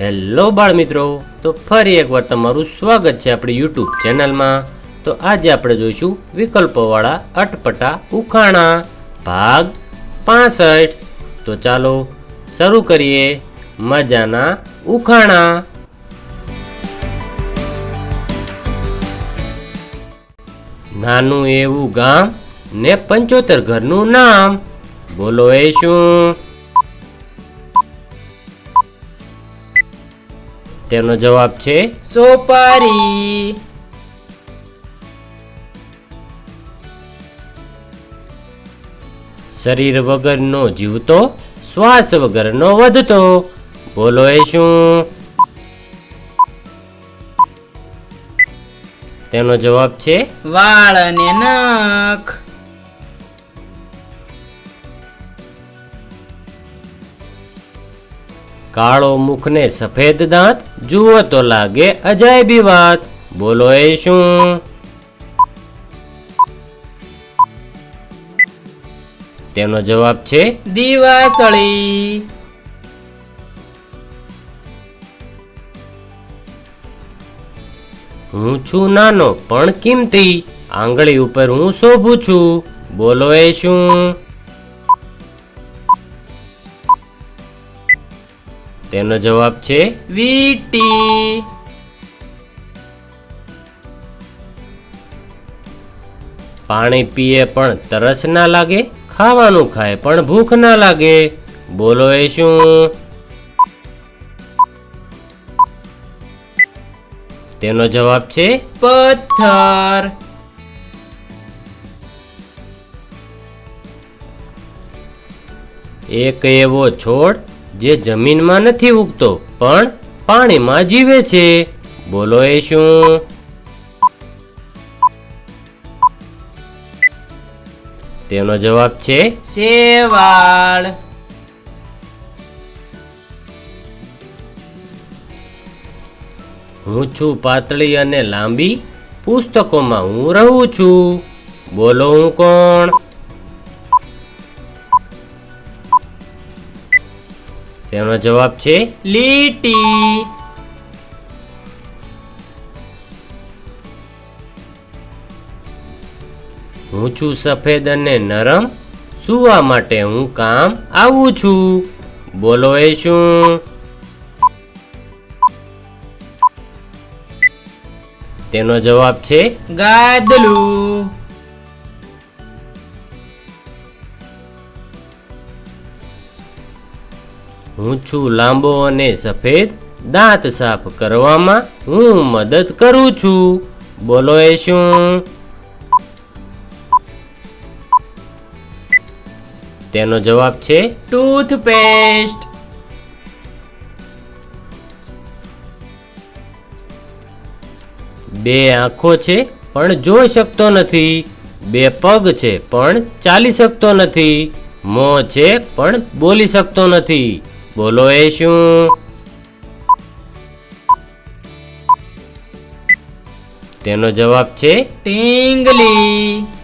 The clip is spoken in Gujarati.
હેલો બાળ મિત્રો તો ફરી એકવાર તમારું સ્વાગત છે આપણી યુટ્યુબ ચેનલમાં. તો આજે આપણે જોઈશું વિકલ્પોવાળા અટપટા ઉખાણા, ભાગ પાસઠ. તો ચાલો શરૂ કરીએ મજાના ઉખાણા. નાનું એવું ગામ ને પંચોતેર ઘરનું નામ. બોલો એ શું? તેનો જવાબ છે સોપારી. શરીર વગરનો જીવતો, શ્વાસ વગરનો વધતો. બોલો એ શું? તેનો જવાબ છે વાળ અને નખ. કાળો મુખ ને સફેદ દાંત, જુઓ તો લાગે અજાયબી વાત. બોલો એ શું? તેનો જવાબ છે, દિવાસળી. હું છું નાનો, પણ કિંમતી. આંગળી ઉપર હું શોભું છું. બોલો એ શું? તેનો જવાબ છે વીટી. પાણી પીએ પણ તરસ ના લાગે ખાવાનું ખાય પણ ભૂખ ના લાગે. બોલો એ શું? તેનો જવાબ છે પથ્થર. એક એવો છોડ જે જમીનમાં નથી ઉગતો, પણ પાણીમાં જીવે છે. બોલો એ શું? તેનો જવાબ છે, શેવાળ. હું છું પાતળી અને લાંબી પુસ્તકોમાં હું રહું છું. બોલો હું કોણ? તેનો જવાબ છે લીટી. હું છું સફેદ અને નરમ, સુવા માટે હું કામ આવું છું. બોલો એ શું? તેનો જવાબ છે ગાદલું. હું લાંબો અને સફેદ, દાંત સાફ કરવામાં હું મદદ કરું છું. બોલો એ શું? તેનો જવાબ છે ટૂથપેસ્ટ. બે આંખો છે, પણ જોઈ શકતો નથી. બે પગ છે, પણ ચાલી શકતો નથી. મોં છે, પણ બોલી શકતો નથી. બોલો એ શું? તેનો જવાબ છે ટીંગલી.